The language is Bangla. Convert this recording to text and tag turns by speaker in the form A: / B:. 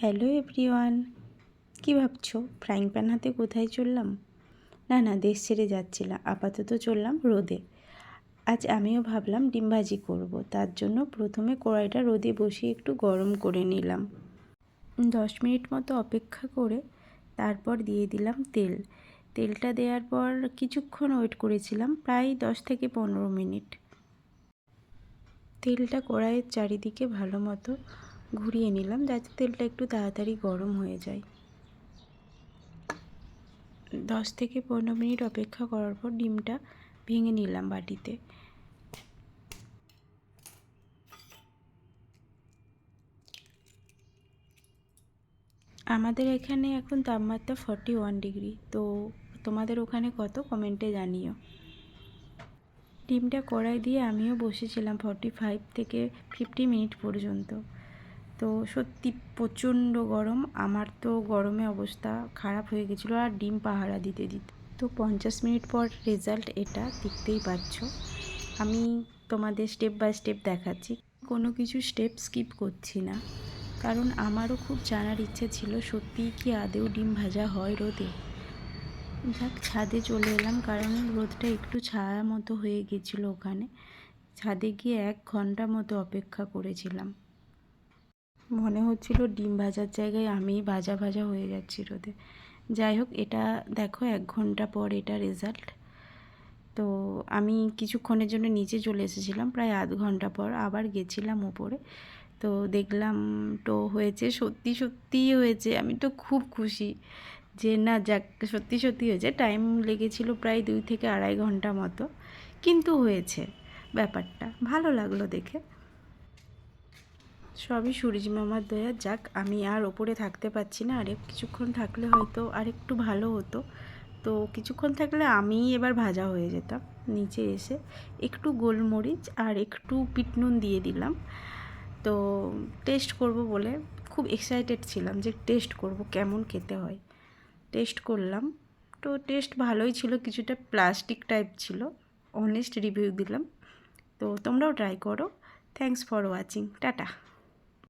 A: হ্যালো এভরিওয়ান, কী ভাবছ? ফ্রাইং প্যান হাতে কোথায় চললাম? না না, দেশ ছেড়ে যাচ্ছিলাম আপাতত চললাম রোদে। আজ আমিও ভাবলাম ডিম ভাজি করব, তার জন্য প্রথমে কড়াইটা রোদে বসিয়ে একটু গরম করে নিলাম। দশ মিনিট মতো অপেক্ষা করে তারপর দিয়ে দিলাম তেল। তেলটা দেওয়ার পর কিছুক্ষণ ওয়েট করেছিলাম, প্রায় দশ থেকে পনেরো মিনিট। তেলটা কড়াইয়ের চারিদিকে ভালো মতো ঘুরিয়ে নিলাম যাতে তেলটা একটু তাড়াতাড়ি গরম হয়ে যায়। দশ থেকে পনেরো মিনিট অপেক্ষা করার পর ডিমটা ভেঙে নিলাম বাটিতে। আমাদের এখানে এখন তাপমাত্রা ফর্টি ওয়ান ডিগ্রি তো তোমাদের ওখানে কত? কমেন্টে জানিও। ডিমটা কড়াই দিয়ে আমিও বসেছিলাম ফর্টি ফাইভ থেকে ফিফটি মিনিট পর্যন্ত। তো সত্যি প্রচণ্ড গরম। আমার তো গরমে অবস্থা খারাপ হয়ে গেছিল আর ডিম পাহারা দিতে দিতে। তো পঞ্চাশ মিনিট পর রেজাল্ট এটা, দেখতেই পাচ্ছ। আমি তোমাদের স্টেপ বাই স্টেপ দেখাচ্ছি। কোনো কিছু স্টেপ স্কিপ করছি না। কারণ আমারও খুব জানার ইচ্ছে ছিল সত্যিই কি আদেও ডিম ভাজা হয় রোদে। যাক, ছাদে চলে এলাম কারণ রোদটা একটু ছায়া মতো হয়ে গেছিল ওখানে। ছাদে গিয়ে এক ঘণ্টা মতো অপেক্ষা করেছিলাম। মনে হচ্ছিল ডিম ভাজার জায়গায় আমি ভাজা ভাজা হয়ে যাচ্ছি রোদে। যাই হোক, এটা দেখো, এক ঘণ্টা পর এটা রেজাল্ট তো আমি কিছুক্ষণের জন্য নিচে চলে এসেছিলাম, প্রায় আধ ঘণ্টা পর আবার গেছিলাম ওপরে। তো দেখলাম তো হয়েছে, সত্যি সত্যিই হয়েছে। আমি তো খুব খুশি যে না, যাক, সত্যি সত্যি হয়েছে। টাইম লেগেছিল প্রায় দুই থেকে আড়াই ঘণ্টা মতো। কিন্তু হয়েছে ব্যাপারটা। ভালো লাগল দেখে। সবই সূর্য মামার দয়া, যাক আমি আর ওপরে থাকতে পারছি না, আরেক কিছুক্ষণ থাকলে হয়তো আরেকটু ভালো হতো। তো কিছুক্ষণ থাকলে আমি এবার ভাজা হয়ে যেতাম, নিচে এসে একটু গোলমরিচ আর একটু পিটনুন দিয়ে দিলাম। তো টেস্ট করব বলে খুব এক্সাইটেড ছিলাম যে টেস্ট করব কেমন খেতে হয়। টেস্ট করলাম, তো টেস্ট ভালোই ছিল, কিছুটা প্লাস্টিক টাইপ ছিল অনেস্ট রিভিউ দিলাম। তো তোমরাও ট্রাই করো। Thanks for watching tata.